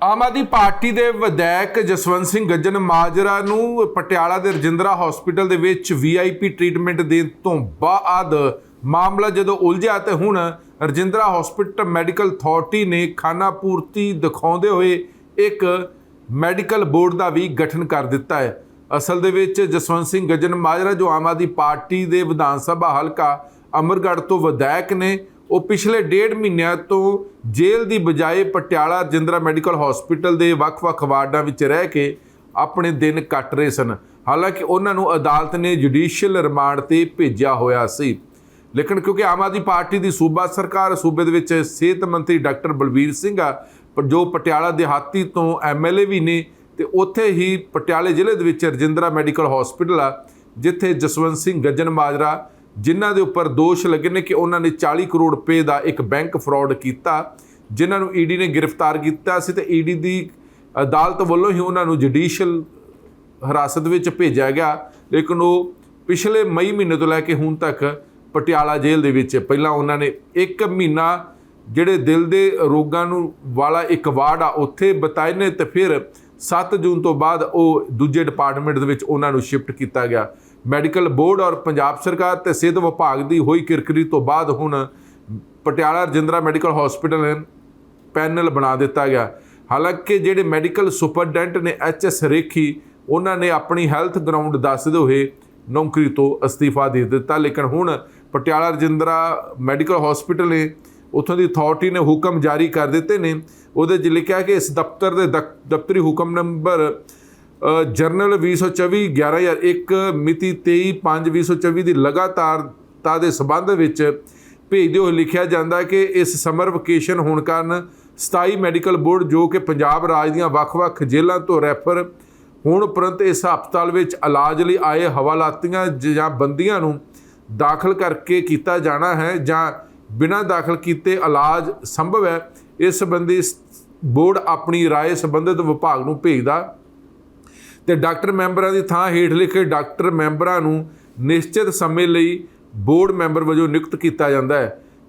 Aam Aadmi party ਦੇ ਵਿਧਾਇਕ ਜਸਵੰਤ ਸਿੰਘ ਗੱਜਨ ਮਾਜਰਾ ਨੂੰ ਪਟਿਆਲਾ ਦੇ ਰਜਿੰਦਰਾ ਹਸਪੀਟਲ ਦੇ ਵਿੱਚ ਵੀਆਈਪੀ ਟ੍ਰੀਟਮੈਂਟ ਦੇਣ ਤੋਂ ਬਾਅਦ ਮਾਮਲਾ ਜਦੋਂ ਉਲਝਿਆ ਤੇ ਹੁਣ ਰਜਿੰਦਰਾ ਹਸਪੀਟਲ ਮੈਡੀਕਲ ਅਥਾਰਟੀ ਨੇ ਖਾਨਾ ਪੂਰਤੀ ਦਿਖਾਉਂਦੇ ਹੋਏ ਇੱਕ ਮੈਡੀਕਲ ਬੋਰਡ ਦਾ ਵੀ ਗਠਨ ਕਰ ਦਿੱਤਾ ਹੈ। ਅਸਲ ਦੇ ਵਿੱਚ ਜਸਵੰਤ ਸਿੰਘ ਗੱਜਨ ਮਾਜਰਾ ਜੋ ਆਮ ਆਦਮੀ ਪਾਰਟੀ ਦੇ ਵਿਧਾਨ ਸਭਾ ਹਲਕਾ ਅਮਰਗੜ੍ਹ ਤੋਂ ਵਿਧਾਇਕ ਨੇ ਉਹ ਪਿਛਲੇ ਡੇਢ ਮਹੀਨਿਆਂ ਤੋਂ ਜੇਲ੍ਹ ਦੀ ਬਜਾਏ ਪਟਿਆਲਾ ਰਜਿੰਦਰਾ ਮੈਡੀਕਲ ਹਸਪੀਟਲ ਦੇ ਵੱਖ-ਵੱਖ ਵਾਰਡਾਂ ਵਿੱਚ ਰਹਿ ਕੇ ਆਪਣੇ ਦਿਨ ਕੱਟ ਰਹੇ ਸਨ। ਹਾਲਾਂਕਿ ਉਹਨਾਂ ਨੂੰ ਅਦਾਲਤ ਨੇ ਜੁਡੀਸ਼ੀਅਲ ਰਿਮਾਂਡ ਤੇ ਭੇਜਿਆ ਹੋਇਆ ਸੀ। ਲੇਕਿਨ ਕਿਉਂਕਿ ਆਮ ਆਦਮੀ ਪਾਰਟੀ ਦੀ ਸੂਬਾ ਸਰਕਾਰ, ਸੂਬੇ ਦੇ ਵਿੱਚ ਸਿਹਤ ਮੰਤਰੀ ਡਾਕਟਰ ਬਲਬੀਰ ਸਿੰਘ ਆ ਜੋ ਪਟਿਆਲਾ ਦਿਹਾਤੀ ਤੋਂ ਐਮਐਲਏ ਵੀ ਨੇ ਤੇ ਉੱਥੇ ਹੀ ਪਟਿਆਲੇ ਜ਼ਿਲ੍ਹੇ ਦੇ ਵਿੱਚ ਰਜਿੰਦਰਾ ਮੈਡੀਕਲ ਹਸਪੀਟਲ ਆ, ਜਿੱਥੇ ਜਸਵੰਤ ਸਿੰਘ ਗੱਜਨ ਮਾਜਰਾ ਜਿਨ੍ਹਾਂ ਦੇ ਉੱਪਰ ਦੋਸ਼ ਲੱਗੇ ਨੇ ਕਿ ਉਹਨਾਂ ਨੇ 40 ਕਰੋੜ ਰੁਪਏ ਦਾ ਇੱਕ ਬੈਂਕ ਫਰਾਡ ਕੀਤਾ, ਜਿਨ੍ਹਾਂ ਨੂੰ ਈਡੀ ਨੇ ਗ੍ਰਿਫਤਾਰ ਕੀਤਾ ਸੀ ਤੇ ਈਡੀ ਦੀ ਅਦਾਲਤ ਵੱਲੋਂ ਹੀ ਉਹਨਾਂ ਨੂੰ ਜੁਡੀਸ਼ੀਅਲ ਹਿਰਾਸਤ ਵਿੱਚ ਭੇਜਿਆ ਗਿਆ। ਲੇਕਿਨ ਉਹ ਪਿਛਲੇ ਮਈ ਮਹੀਨੇ ਤੋਂ ਲੈ ਕੇ ਹੁਣ ਤੱਕ ਪਟਿਆਲਾ ਜੇਲ੍ਹ ਦੇ ਵਿੱਚ, ਪਹਿਲਾਂ ਉਹਨਾਂ ਨੇ ਇੱਕ ਮਹੀਨਾ ਜਿਹੜੇ ਦਿਲ ਦੇ ਰੋਗਾਂ ਨੂੰ ਵਾਲਾ ਇੱਕ ਵਾਰਡ ਆ, ਉੱਥੇ ਬਤਾਏ ਨੇ ਤੇ ਫਿਰ 7 ਜੂਨ ਤੋਂ ਬਾਅਦ ਉਹ ਦੂਜੇ ਡਿਪਾਰਟਮੈਂਟ ਦੇ ਵਿੱਚ ਉਹਨਾਂ ਨੂੰ ਸ਼ਿਫਟ ਕੀਤਾ ਗਿਆ। ਮੈਡੀਕਲ ਬੋਰਡ ਔਰ ਪੰਜਾਬ ਸਰਕਾਰ ਤੇ ਸਿਹਤ ਵਿਭਾਗ ਦੀ ਹੋਈ ਕਿਰਕਰੀ ਤੋਂ ਬਾਅਦ ਹੁਣ ਪਟਿਆਲਾ ਰਜਿੰਦਰਾ ਮੈਡੀਕਲ ਹਸਪੀਟਲ ਨੇ ਪੈਨਲ ਬਣਾ ਦਿੱਤਾ ਗਿਆ। ਹਾਲਾਂਕਿ ਜਿਹੜੇ ਮੈਡੀਕਲ ਸੁਪਰਡੈਂਟ ਨੇ ਐਚ ਐਸ ਰੇਖੀ, ਉਹਨਾਂ ਨੇ ਆਪਣੀ ਹੈਲਥ ਗਰਾਊਂਡ ਦੱਸਦੇ ਹੋਏ ਨੌਕਰੀ ਤੋਂ ਅਸਤੀਫਾ ਦੇ ਦਿੱਤਾ। ਲੇਕਿਨ ਹੁਣ ਪਟਿਆਲਾ ਰਜਿੰਦਰਾ ਮੈਡੀਕਲ ਹਸਪੀਟਲ ਨੇ ਉਥੋਂ ਦੀ ਅਥਾਰਟੀ ਨੇ ਹੁਕਮ ਜਾਰੀ ਕਰ ਦਿੱਤੇ ਨੇ। ਉਹਦੇ 'ਚ ਲਿਖਿਆ ਕਿ ਇਸ ਦਫ਼ਤਰ ਦੇ ਦਕ- ਦਫ਼ਤਰੀ ਹੁਕਮ ਨੰਬਰ ਜਰਨਲ 2024 11001 ਮਿਤੀ 23/5/2024 ਦੀ ਲਗਾਤਾਰਤਾ ਦੇ ਸੰਬੰਧ ਵਿੱਚ ਭੇਜਦੇ ਹੋਏ ਲਿਖਿਆ ਜਾਂਦਾ ਹੈ ਕਿ ਇਸ ਸਮਰ ਵਕੇਸ਼ਨ ਹੋਣ ਕਾਰਨ 27 ਮੈਡੀਕਲ ਬੋਰਡ ਜੋ ਕਿ ਪੰਜਾਬ ਰਾਜ ਦੀਆਂ ਵੱਖ-ਵੱਖ ਜੇਲ੍ਹਾਂ ਤੋਂ ਰੈਫਰ ਹੋਣ ਉਪਰੰਤ ਇਸ ਹਸਪਤਾਲ ਵਿੱਚ ਇਲਾਜ ਲਈ ਆਏ ਹਵਾਲਾਤੀਆਂ ਜ- ਜਾਂ ਬੰਦੀਆਂ ਨੂੰ ਦਾਖਲ ਕਰਕੇ ਕੀਤਾ ਜਾਣਾ ਹੈ ਜਾਂ ਬਿਨਾਂ ਦਾਖਲ ਕੀਤੇ ਇਲਾਜ ਸੰਭਵ ਹੈ ਇਸ ਸੰਬੰਧੀ ਸ- ਬੋਰਡ ਆਪਣੀ رائے ਸੰਬੰਧਿਤ ਵਿਭਾਗ ਨੂੰ ਭੇਜਦਾ ਤੇ ਡਾਕਟਰ ਮੈਂਬਰਾਂ ਦੀ ਥਾਂ ਹੇਠ ਲਿਖੇ ਡਾਕਟਰ ਮੈਂਬਰਾਂ ਨੂੰ ਨਿਸ਼ਚਿਤ ਸਮੇਂ ਲਈ ਬੋਰਡ ਮੈਂਬਰ ਵਜੋਂ ਨਿਯੁਕਤ ਕੀਤਾ ਜਾਂਦਾ ਹੈ।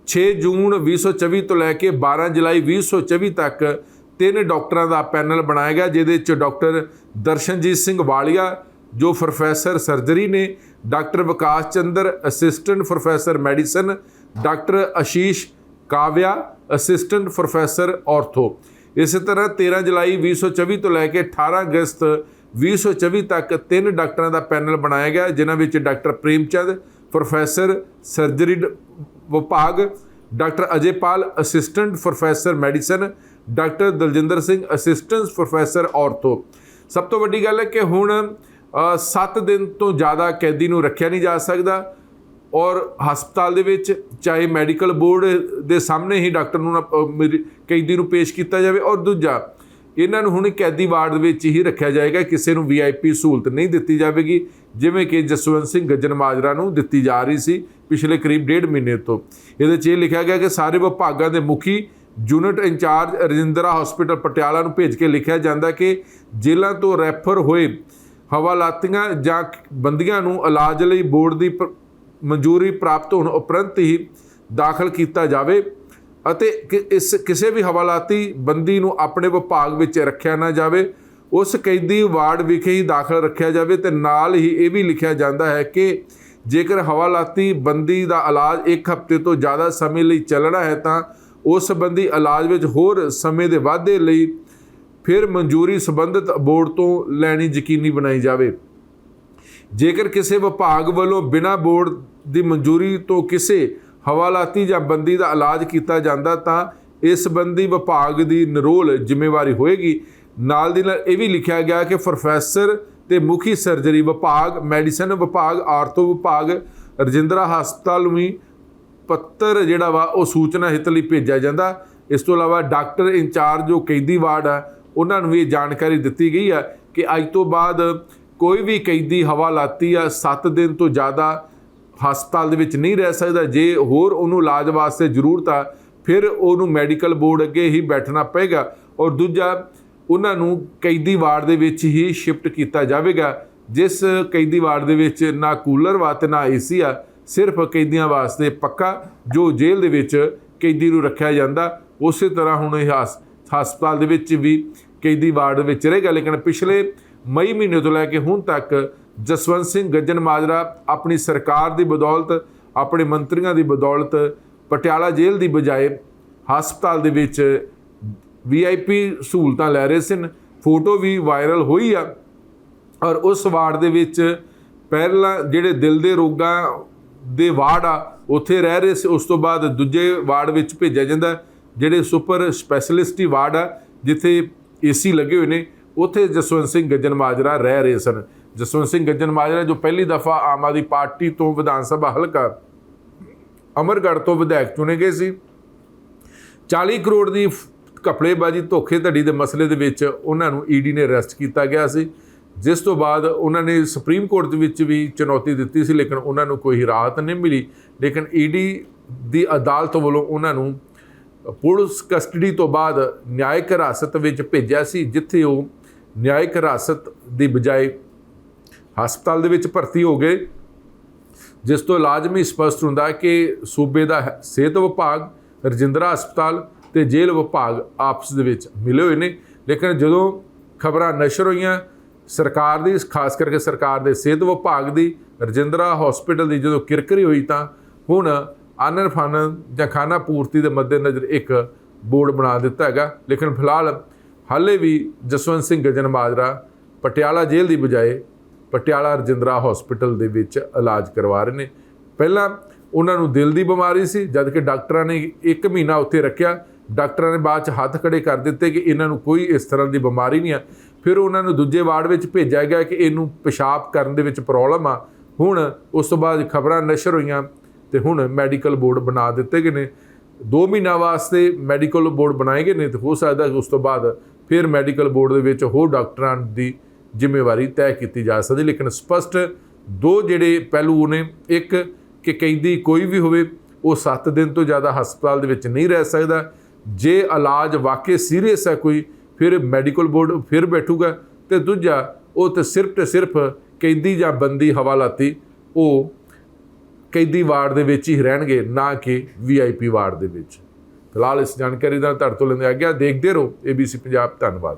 6 ਜੂਨ 2024 ਤੋਂ ਲੈ ਕੇ 12 ਜੁਲਾਈ 2024 ਤੱਕ ਤਿੰਨ ਡਾਕਟਰਾਂ ਦਾ ਪੈਨਲ ਬਣਾਇਆ ਗਿਆ, ਜਿਹਦੇ ਵਿੱਚ ਡਾਕਟਰ ਦਰਸ਼ਨਜੀਤ ਸਿੰਘ ਵਾਲੀਆ, ਜੋ ਪ੍ਰੋਫੈਸਰ ਸਰਜਰੀ ਨੇ, doctor Vikas Chander, assistant professor medicine, doctor Ashish Kavya, assistant professor ortho ਇਸੇ ਤਰ੍ਹਾਂ 13 ਜੁਲਾਈ 2024 ਤੋਂ ਲੈ ਕੇ 18 ਅਗਸਤ 2024 ਤੱਕ ਤਿੰਨ ਡਾਕਟਰਾਂ ਦਾ ਪੈਨਲ ਬਣਾਇਆ ਗਿਆ, ਜਿਨ੍ਹਾਂ ਵਿੱਚ ਡਾਕਟਰ ਪ੍ਰੇਮਚੰਦ, ਪ੍ਰੋਫੈਸਰ ਸਰਜਰੀ ਡ- ਵਿਭਾਗ, doctor Ajaypal, assistant professor medicine, doctor Daljinder Singh, assistant professor ortho ਸਭ ਤੋਂ ਵੱਡੀ ਗੱਲ ਹੈ ਕਿ ਹੁਣ 7 ਦਿਨ ਤੋਂ ਜ਼ਿਆਦਾ ਕੈਦੀ ਨੂੰ ਰੱਖਿਆ ਨਹੀਂ ਜਾ ਸਕਦਾ ਔਰ ਹਸਪਤਾਲ ਦੇ ਵਿੱਚ ਚਾਹੇ ਮੈਡੀਕਲ ਬੋਰਡ ਦੇ ਸਾਹਮਣੇ ਹੀ ਡਾਕਟਰ ਨੂੰ ਮੇਰੀ- ਕੈਦੀ ਨੂੰ ਪੇਸ਼ ਕੀਤਾ ਜਾਵੇ। ਔਰ ਦੂਜਾ ਇਹਨਾਂ ਨੂੰ ਹੁਣ ਕੈਦੀ ਵਾਰਡ ਵਿੱਚ ਹੀ ਰੱਖਿਆ ਜਾਏਗਾ। ਕਿਸੇ ਨੂੰ ਵੀਆਈਪੀ ਸਹੂਲਤ ਨਹੀਂ ਦਿੱਤੀ ਜਾਵੇਗੀ, ਜਿਵੇਂ ਕਿ ਜਸਵੰਤ ਸਿੰਘ ਗੱਜਨ ਮਾਜਰਾ ਨੂੰ ਦਿੱਤੀ ਜਾ ਰਹੀ ਸੀ ਪਿਛਲੇ ਕਰੀਬ ਡੇਢ ਮਹੀਨੇ ਤੋਂ। ਇਹਦੇ 'ਚ ਇਹ ਲਿਖਿਆ ਗਿਆ ਕਿ ਸਾਰੇ ਵਿਭਾਗਾਂ ਦੇ ਮੁਖੀ unit incharge Rajindra hospital Patiala ਨੂੰ ਭੇਜ ਕੇ ਲਿਖਿਆ ਜਾਂਦਾ ਕਿ ਜੇਲ੍ਹਾਂ ਤੋਂ ਰੈਫਰ ਹੋਏ ਹਵਾਲਾਤੀਆਂ ਜਾਂ ਬੰਦੀਆਂ ਨੂੰ ਇਲਾਜ ਲਈ ਬੋਰਡ ਦੀ ਪ- ਮਨਜ਼ੂਰੀ ਪ੍ਰਾਪਤ ਹੋਣ ਉਪਰੰਤ ਹੀ ਦਾਖਲ ਕੀਤਾ ਜਾਵੇ। ਅਤੇ ਇਸ ਕਿਸੇ ਵੀ ਹਵਾਲਾਤੀ ਬੰਦੀ ਨੂੰ ਆਪਣੇ ਵਿਭਾਗ ਵਿੱਚ ਰੱਖਿਆ ਨਾ ਜਾਵੇ, ਉਸ ਕੈਦੀ ਵਾਰਡ ਵਿਖੇ ਹੀ ਦਾਖਲ ਰੱਖਿਆ ਜਾਵੇ ਤੇ ਨਾਲ ਹੀ ਇਹ ਵੀ ਲਿਖਿਆ ਜਾਂਦਾ ਹੈ ਕਿ ਜੇਕਰ ਹਵਾਲਾਤੀ ਬੰਦੀ ਦਾ ਇਲਾਜ ਇੱਕ ਹਫ਼ਤੇ ਤੋਂ ਜ਼ਿਆਦਾ ਸਮੇਂ ਲਈ ਚੱਲਣਾ ਹੈ ਤਾਂ ਉਸ ਸੰਬੰਧੀ ਇਲਾਜ ਵਿੱਚ ਹੋਰ ਸਮੇਂ ਦੇ ਵਾਧੇ ਲਈ ਫਿਰ ਮਨਜ਼ੂਰੀ ਸੰਬੰਧਿਤ ਬੋਰਡ ਤੋਂ ਲੈਣੀ ਯਕੀਨੀ ਬਣਾਈ ਜਾਵੇ। ਜੇਕਰ ਕਿਸੇ ਵਿਭਾਗ ਵੱਲੋਂ ਬਿਨਾਂ ਬੋਰਡ ਦੀ ਮਨਜ਼ੂਰੀ ਤੋਂ ਕਿਸੇ ਹਵਾਲਾਤੀ ਜਾਂ ਬੰਦੀ ਦਾ ਇਲਾਜ ਕੀਤਾ ਜਾਂਦਾ ਤਾਂ ਇਸ ਸੰਬੰਧੀ ਵਿਭਾਗ ਦੀ ਨਿਰੋਲ ਜ਼ਿੰਮੇਵਾਰੀ ਹੋਏਗੀ। ਨਾਲ ਦੀ ਨਾਲ ਇਹ ਵੀ ਲਿਖਿਆ ਗਿਆ ਕਿ ਪ੍ਰੋਫੈਸਰ ਤੇ ਮੁਖੀ ਸਰਜਰੀ ਵਿਭਾਗ, ਮੈਡੀਸਨ ਵਿਭਾਗ, ਆਰਥੋ ਵਿਭਾਗ, ਰਜਿੰਦਰਾ ਹਸਪਤਾਲ ਨੂੰ ਵੀ ਪੱਤਰ ਜਿਹੜਾ ਵਾ ਉਹ ਸੂਚਨਾ ਹਿੱਤ ਲਈ ਭੇਜਿਆ ਜਾਂਦਾ। ਇਸ ਤੋਂ ਇਲਾਵਾ ਡਾਕਟਰ ਇੰਚਾਰਜ ਜੋ ਕੈਦੀ ਵਾਰਡ ਆ, ਉਹਨਾਂ ਨੂੰ ਵੀ ਇਹ ਜਾਣਕਾਰੀ ਦਿੱਤੀ ਗਈ ਆ ਕਿ ਅੱਜ ਤੋਂ ਬਾਅਦ ਕੋਈ ਵੀ ਕੈਦੀ ਹਵਾਲਾਤੀ ਆ 7 ਦਿਨ ਤੋਂ ਜ਼ਿਆਦਾ ਹਸਪਤਾਲ ਦੇ ਵਿੱਚ ਨਹੀਂ ਰਹਿ ਸਕਦਾ, ਜੇ ਹੋਰ ਉਹਨੂੰ ਇਲਾਜ ਵਾਸਤੇ ਜ਼ਰੂਰਤ ਆ, ਫਿਰ ਉਹਨੂੰ ਮੈਡੀਕਲ ਬੋਰਡ ਅੱਗੇ ਹੀ ਬੈਠਣਾ ਪਏਗਾ ਔਰ ਦੂਜਾ, ਉਹਨਾਂ ਨੂੰ ਕੈਦੀ ਵਾਰਡ ਦੇ ਵਿੱਚ ਹੀ ਸ਼ਿਫਟ ਕੀਤਾ ਜਾਵੇਗਾ, ਜਿਸ ਕੈਦੀ ਵਾਰਡ ਦੇ ਵਿੱਚ ਨਾ ਕੂਲਰ ਵਾ ਤੇ ਨਾ ਏਸੀ ਆ, ਸਿਰਫ ਕੈਦੀਆਂ ਵਾਸਤੇ ਪੱਕਾ, ਜੋ ਜੇਲ੍ਹ ਦੇ ਵਿੱਚ ਕੈਦੀ ਨੂੰ ਰੱਖਿਆ ਜਾਂਦਾ, ਉਸੇ ਤਰ੍ਹਾਂ ਹੁਣ ਇਹ ਹਸ, ਹਸਪਤਾਲ ਦੇ ਵਿੱਚ ਵੀ ਕੈਦੀ ਵਾਰਡ ਵਿੱਚ ਰਹੇਗਾ, ਲੇਕਿਨ ਪਿਛਲੇ ਮਈ ਮਹੀਨੇ ਤੋਂ ਲੈ ਕੇ ਹੁਣ ਤੱਕ ਜਸਵੰਤ ਸਿੰਘ ਗੱਜਣ ਮਾਜਰਾ ਆਪਣੀ ਸਰਕਾਰ ਦੀ ਬਦੌਲਤ, ਆਪਣੇ ਮੰਤਰੀਆਂ ਦੀ ਬਦੌਲਤ, ਪਟਿਆਲਾ ਜੇਲ੍ਹ ਦੀ ਬਜਾਏ ਹਸਪਤਾਲ ਦੇ ਵਿੱਚ ਵੀਆਈਪੀ ਸਹੂਲਤਾਂ ਲੈ ਰਹੇ ਸਨ। ਫੋਟੋ ਵੀ ਵਾਇਰਲ ਹੋਈ ਆ ਔਰ ਉਸ ਵਾਰਡ ਦੇ ਵਿੱਚ ਪਹਿਲਾਂ ਜਿਹੜੇ ਦਿਲ ਦੇ ਰੋਗਾਂ ਦੇ ਵਾਰਡ ਆ, ਉੱਥੇ ਰਹਿ ਰਹੇ ਸੀ। ਉਸ ਤੋਂ ਬਾਅਦ ਦੂਜੇ ਵਾਰਡ ਵਿੱਚ ਭੇਜਿਆ ਜਾਂਦਾ, ਜਿਹੜੇ ਸੁਪਰ ਸਪੈਸ਼ਲਿਸਟੀ ਵਾਰਡ ਆ, ਜਿੱਥੇ ਏਸੀ ਲੱਗੇ ਹੋਏ ਨੇ, ਉੱਥੇ ਜਸਵੰਤ ਸਿੰਘ ਗੱਜਨ ਮਾਜਰਾ ਰਹਿ ਰਹੇ ਸਨ। ਜਸਵੰਤ ਸਿੰਘ ਗੱਜਨ ਮਾਜਰਾ ਜੋ ਪਹਿਲੀ ਦਫਾ ਆਮ ਆਦਮੀ ਪਾਰਟੀ ਤੋਂ ਵਿਧਾਨ ਸਭਾ ਹਲਕਾ ਅਮਰਗੜ੍ਹ ਤੋਂ ਵਿਧਾਇਕ ਚੁਣੇ ਗਏ ਸੀ। 40 ਕਰੋੜ ਦੀ ਕਪੜੇਬਾਜੀ ਧੋਖੇਧੜੀ ਦੇ ਮਸਲੇ ਦੇ ਵਿੱਚ ਉਹਨਾਂ ਨੂੰ ਈਡੀ ਨੇ ਅਰੈਸਟ ਕੀਤਾ ਗਿਆ ਸੀ। ਜਿਸ ਤੋਂ ਬਾਅਦ ਉਹਨਾਂ ਨੇ ਸੁਪਰੀਮ ਕੋਰਟ ਦੇ ਵਿੱਚ ਵੀ ਚੁਣੌਤੀ ਦਿੱਤੀ ਸੀ, ਲੇਕਿਨ ਉਹਨਾਂ ਨੂੰ ਕੋਈ ਰਾਹਤ ਨਹੀਂ ਮਿਲੀ। ਲੇਕਿਨ ਈਡੀ ਦੀ ਅਦਾਲਤ ਵੱਲੋਂ ਉਹਨਾਂ ਨੂੰ ਪੁਲਿਸ ਕਸਟਡੀ ਤੋਂ ਬਾਅਦ ਨਿਆਇਕ ਹਿਰਾਸਤ ਵਿੱਚ ਭੇਜਿਆ ਸੀ, ਜਿੱਥੇ ਉਹ ਨਿਆਇਕ ਹਿਰਾਸਤ ਦੀ ਬਜਾਏ ਹਸਪਤਾਲ ਦੇ ਵਿੱਚ ਭਰਤੀ ਹੋ ਗਏ। ਜਿਸ ਤੋਂ ਲਾਜ਼ਮੀ ਸਪਸ਼ਟ ਹੁੰਦਾ ਕਿ ਸੂਬੇ ਦਾ ਹੈ- ਸਿਹਤ ਵਿਭਾਗ, ਰਜਿੰਦਰਾ ਹਸਪਤਾਲ ਤੇ ਜੇਲ੍ਹ ਵਿਭਾਗ ਆਪਸ ਦੇ ਵਿੱਚ ਮਿਲੇ ਹੋਏ ਨੇ। ਲੇਕਿਨ ਜਦੋਂ ਖਬਰਾਂ ਨਸ਼ਰ ਹੋਈਆਂ, ਸਰਕਾਰ ਦੀ, ਖਾਸ ਕਰਕੇ ਸਰਕਾਰ ਦੇ ਸਿਹਤ ਵਿਭਾਗ ਦੀ, ਰਜਿੰਦਰਾ ਹਸਪੀਟਲ ਦੀ ਜਦੋਂ ਕਿਰਕਰੀ ਹੋਈ ਤਾਂ ਹੁਣ ਆਨਨ ਫਾਨਨ ਜਾਂ ਖਾਨਾ ਪੂਰਤੀ ਦੇ ਮੱਦੇਨਜ਼ਰ ਇੱਕ ਬੋਰਡ ਬਣਾ ਦਿੱਤਾ ਹੈਗਾ। ਲੇਕਿਨ ਫਿਲਹਾਲ ਹਾਲੇ ਵੀ ਜਸਵੰਤ ਸਿੰਘ ਗਜਨ ਮਾਜਰਾ ਪਟਿਆਲਾ ਜੇਲ੍ਹ ਦੀ ਬਜਾਏ ਪਟਿਆਲਾ ਰਜਿੰਦਰਾ ਹਸਪੀਟਲ ਦੇ ਵਿੱਚ ਇਲਾਜ ਕਰਵਾ ਰਹੇ ਨੇ। ਪਹਿਲਾਂ ਉਹਨਾਂ ਨੂੰ ਦਿਲ ਦੀ ਬਿਮਾਰੀ ਸੀ, ਜਦ ਕਿ ਡਾਕਟਰਾਂ ਨੇ 1 ਮਹੀਨਾ ਉੱਥੇ ਰੱਖਿਆ। ਡਾਕਟਰਾਂ ਨੇ ਬਾਅਦ ਚ ਹੱਥ ਖੜੇ ਕਰ ਦਿੱਤੇ ਕਿ ਇਹਨਾਂ ਨੂੰ ਕੋਈ ਇਸ ਤਰ੍ਹਾਂ ਦੀ ਬਿਮਾਰੀ ਨਹੀਂ ਆ। ਫਿਰ ਉਹਨਾਂ ਨੂੰ ਦੂਜੇ ਵਾਰਡ ਵਿੱਚ ਭੇਜਿਆ ਗਿਆ ਕਿ ਇਹਨੂੰ ਪਿਸ਼ਾਬ ਕਰਨ ਦੇ ਵਿੱਚ ਪ੍ਰੋਬਲਮ ਆ। ਹੁਣ ਉਸ ਤੋਂ ਬਾਅਦ ਖਬਰਾਂ ਨਸ਼ਰ ਹੋਈਆਂ ਤੇ ਹੁਣ ਮੈਡੀਕਲ ਬੋਰਡ ਬਣਾ ਦਿੱਤੇ ਗਏ ਨੇ। 2 ਮਹੀਨਾ ਵਾਸਤੇ ਮੈਡੀਕਲ ਬੋਰਡ ਬਣਾਏ ਗਏ ਨੇ ਤੇ ਹੋ ਸਕਦਾ ਕਿ ਉਸ ਤੋਂ ਬਾਅਦ ਫਿਰ ਮੈਡੀਕਲ ਬੋਰਡ ਦੇ ਵਿੱਚ ਹੋਰ ਡਾਕਟਰਾਂ ਦੀ ਜ਼ਿੰਮੇਵਾਰੀ ਤੈਅ ਕੀਤੀ ਜਾ ਸਕਦੀ, ਲੇਕਿਨ ਸਪਸ਼ਟ ਦੋ ਜਿਹੜੇ ਪਹਿਲੂ ਨੇ, ਇੱਕ ਕਿ ਕੈਦੀ ਕੋਈ ਵੀ ਹੋਵੇ, ਉਹ 7 ਦਿਨ ਤੋਂ ਜ਼ਿਆਦਾ ਹਸਪਤਾਲ ਦੇ ਵਿੱਚ ਨਹੀਂ ਰਹਿ ਸਕਦਾ। ਜੇ ਇਲਾਜ ਵਾਕਈ ਸੀਰੀਅਸ ਹੈ ਕੋਈ, ਫਿਰ ਮੈਡੀਕਲ ਬੋਰਡ ਫਿਰ ਬੈਠੂਗਾ ਤੇ ਦੂਜਾ, ਉਹ ਤੇ ਸਿਰਫ ਤੇ ਸਿਰਫ ਕੈਦੀ ਜਾਂ ਬੰਦੀ ਹਵਾਲਾਤੀ, ਉਹ ਕੈਦੀ ਵਾਰਡ ਦੇ ਵਿੱਚ ਹੀ ਰਹਿਣਗੇ, ਨਾ ਕਿ ਵੀਆਈਪੀ ਵਾਰਡ ਦੇ ਵਿੱਚ। ਫਿਲਹਾਲ ਇਸ ਜਾਣਕਾਰੀ ਦਾ ਤੁਹਾਡੇ ਤੋਂ ਲੈਂਦੇ ਆ ਗਿਆ ਦੇਖਦੇ ਰਹੋ। ABC ਪੰਜਾਬ, ਧੰਨਵਾਦ।